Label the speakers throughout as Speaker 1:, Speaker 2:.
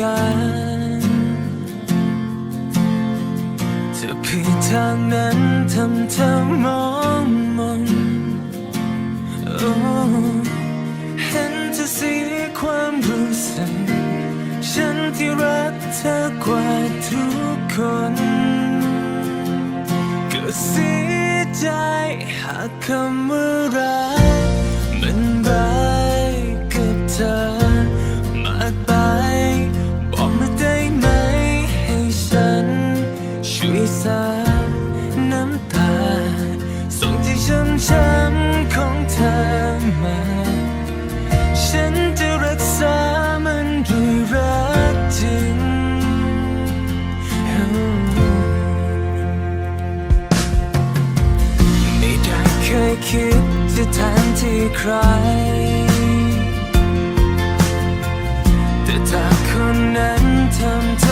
Speaker 1: การจะผิดทางนั้นทำเธอมองมนโอ้เห็นเธอเสียความรู้สึกฉันที่รักเธอกว่าทุกคนก็เสียใจหากคำว่า คยคิดจะแทนที่ใคร แต่ถ้าคนนั้นทำ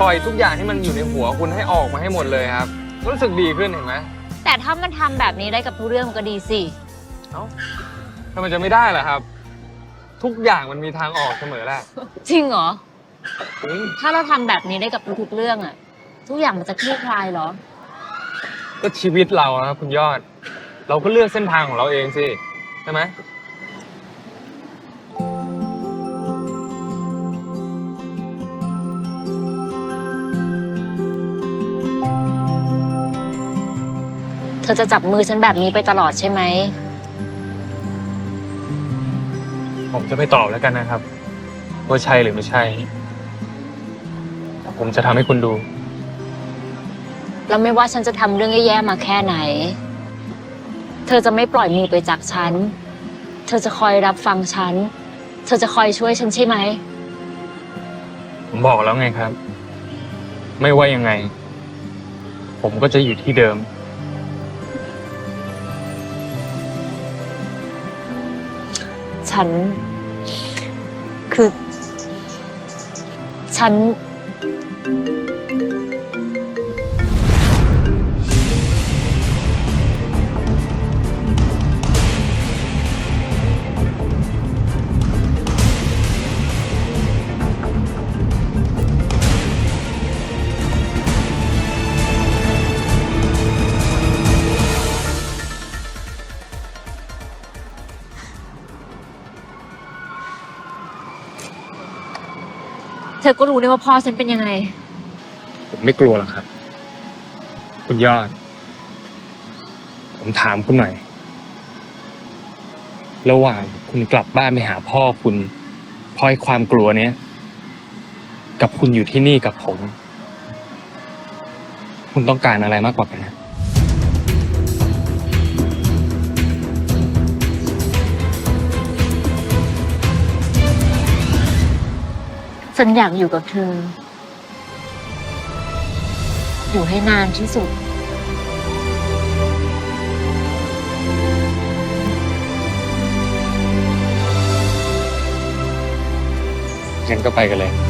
Speaker 1: ป
Speaker 2: ล่อยทุกอย่างที่มันอยู่ในหัวคุณให้ออกมาให้หมดเลยครับ รู้สึกดีขึ้นเห็นไหม
Speaker 3: แต่ถ้ามันทำแบบนี้ได้กับทุกเรื่องมันก็ดีสิ
Speaker 2: เอ้าทำไมจะไม่ได้ล่ะครับ ทุกอย่างมันมีทางออกเสมอแหละ
Speaker 3: จริงเหรอ
Speaker 2: จริง
Speaker 3: ถ้าเราทำแบบนี้ได้กับทุกๆเรื่องอะทุกอย่างมันจะคลี่คลายเหรอ
Speaker 2: ก็ชีวิตเราครับคุณยอด เราก็เลือกเส้นทางของเราเองสิใช่ไหม
Speaker 3: ธอจะจับมือฉันแบบนี้ไปตลอดใช่ไหม
Speaker 2: ผมจะไม่ตอบแล้วกันนะครับ ว่าใช่หรือไม่ใช่แต่ผมจะทำให้คุณดู
Speaker 3: แล้วไม่ว่าฉันจะทำเรื่องแย่ๆมาแค่ไหน เธอจะไม่ปล่อยมือไปจากฉัน เธอจะคอยรับฟังฉัน เธอจะคอยช่วยฉันใช่ไหม
Speaker 2: ผมบอกแล้วไงครับ ไม่ว่ายังไง ผมก็จะอยู่ที่เดิม
Speaker 3: ฉัน คือ ฉัน เธอก็รู้นี่ว่าพ่อฉันเป็นยังไง
Speaker 2: ผมไม่กลัวหรอกครับ คุณยอด ผมถามคุณหน่อย ระหว่างคุณกลับบ้านไปหาพ่อคุณเพราะไอ้ความกลัวเนี้ย กับคุณอยู่ที่นี่กับผม คุณต้องการอะไรมากกว่ากันนะ
Speaker 3: ฉันอยากอยู่กับเธอ อยู่ให้นานที่สุด
Speaker 2: งั้นก็ไปกันเลย